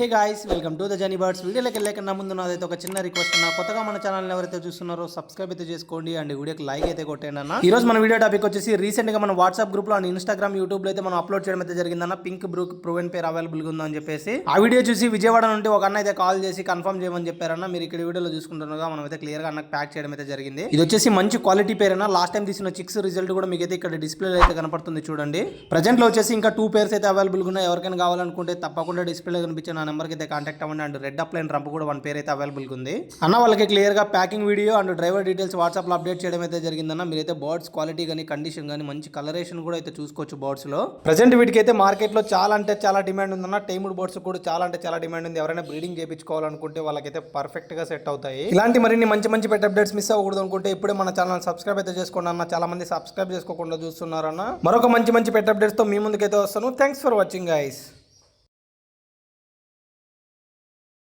Hey guys welcome to the Johnny birds వీడియోలోకి వెళ్ళకన్నా ముందు నాదైతే ఒక చిన్న రిక్వెస్ట్ అన్న. కొత్తగా మన ఛానల్ ఎవరైతే చూస్తున్నారో సబ్స్క్రైబ్ అయితే చేసుకోండి అండ్ వీడియోకి లైక్ అయితే కొట్టండి అన్న. ఈ రోజు మన వీడియో టాపిక్ వచ్చేసి రీసెంట్గా మన వాట్సాప్ గ్రూప్లో అండ్ ఇన్స్టాగ్రామ్ యూట్యూబ్లో అయితే మనం అప్లోడ్ చేయడం అయితే జరిగిందన్న పింక్ బ్రూక్ ప్రూవెన్ పేరు అవైలబుల్ ఉందని చెప్పేసి. ఆ వీడియో చూసి విజయవాడ నుండి ఒక అన్న అయితే కాల్ చేసి కన్ఫర్మ్ చేయమని చెప్పారన్న మీరు ఇక్కడ వీడియోలో చూసుకుంటున్నారుగా మనం అయితే క్లియర్గా అన్నకు ప్యాక్ చేయడం అయితే జరిగింది. ఇది వచ్చేసి మంచి క్వాలిటీ పేరేనా లాస్ట్ టైం తీసిన చిక్స్ రిజల్ట్ కూడా మీకు అయితే ఇక్కడ డిస్ప్లే అయితే కనపడుతుంది చూడండి. ప్రజెంట్లో వచ్చేసి ఇంకా టూ పేర్స్ అయితే అవైలబుల్ ఉన్నాయి. ఎవరికైనా కావాలనుకుంటే తప్పకుండా డిస్ప్లే కనిపించే నెంబర్కి అయితే కాంటాక్ట్ అవ్వండి. అండ్ రెడ్ అప్లైన్ రంప్ కూడా వన్ పేరు అయితే అవైలబుల్గా ఉంది. అన్న వాళ్ళకి క్లియర్గా packing video and driver details వాట్సాప్లో అప్డేట్ చేయడం అయితే జరిగిందన్న మీరైతే బర్డ్స్ క్వాలిటీ కానీ కండిషన్ కానీ మంచి కలరేషన్ కూడా అయితే చూసుకోవచ్చు బర్డ్స్లో. ప్రజెంట్ వీటికి అయితే చాలా అంటే చాలా డిమాండ్ ఉందన్న టైముడ్ బర్డ్స్ కూడా చాలా అంటే చాలా డిమాండ్ ఉంది. ఎవరైనా బ్రీడింగ్ చేయించుకోవాలనుకుంటే వాళ్ళకైతే పర్ఫెక్ట్గా సెట్ అవుతాయి. ఇలాంటి మరిన్ని మంచి మంచి పెట్ అప్డేట్స్ మిస్ అవ్వకూడదు అనుకుంటే ఇప్పుడే మన ఛానల్ సబ్స్క్రైబ్ అయితే చేసుకోండి అన్న. చాలా మంది సబ్స్క్రైబ్ చేసుకోకుండా చూస్తున్నారన్న. మరొక మంచి మంచి పెట్ అప్డేట్స్తో మీ ముందుకైతే వస్తాను. Thanks for watching guys